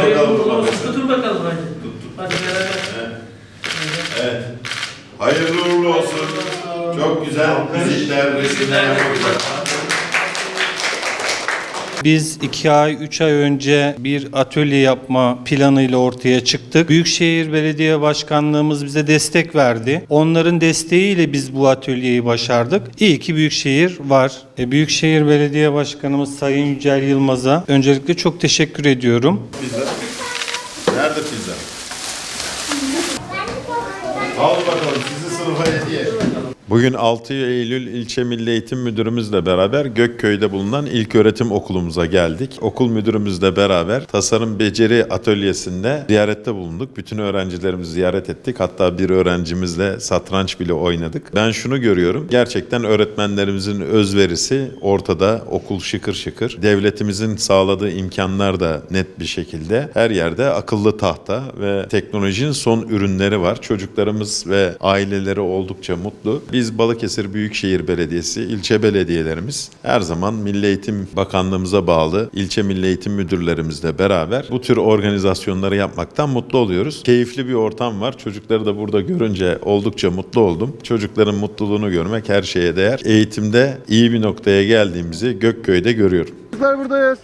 Uğurlu olsun. bakalım. Tutun bakalım hadi. Hadi beraber. Evet. Hayırlı uğurlu olsun. Çok güzel fizikler, resimler yapacaklar. Biz iki ay, üç ay önce bir atölye yapma planıyla ortaya çıktık. Büyükşehir Belediye Başkanlığımız bize destek verdi. Onların desteğiyle biz bu atölyeyi başardık. İyi ki Büyükşehir var. E, Büyükşehir Belediye Başkanımız Sayın Yücel Yılmaz'a öncelikle çok teşekkür ediyorum. Pizza. Nerede pizza? Al bakalım sizi sınıfa hediye. Bugün 6 Eylül İlçe Milli Eğitim Müdürümüzle beraber Gökköy'de bulunan İlköğretim Okulumuza geldik. Okul müdürümüzle beraber Tasarım Beceri Atölyesi'nde ziyarette bulunduk. Bütün öğrencilerimizi ziyaret ettik. Hatta bir öğrencimizle satranç bile oynadık. Ben şunu görüyorum. Gerçekten öğretmenlerimizin özverisi ortada. Okul şıkır şıkır. Devletimizin sağladığı imkanlar da net bir şekilde. Her yerde akıllı tahta ve teknolojinin son ürünleri var. Çocuklarımız ve aileleri oldukça mutlu. Biz Balıkesir Büyükşehir Belediyesi, ilçe belediyelerimiz her zaman Milli Eğitim Bakanlığımıza bağlı ilçe Milli Eğitim Müdürlerimizle beraber bu tür organizasyonları yapmaktan mutlu oluyoruz. Keyifli bir ortam var. Çocukları da burada görünce oldukça mutlu oldum. Çocukların mutluluğunu görmek her şeye değer. Eğitimde iyi bir noktaya geldiğimizi Gökköy'de görüyorum. Çocuklar buradayız.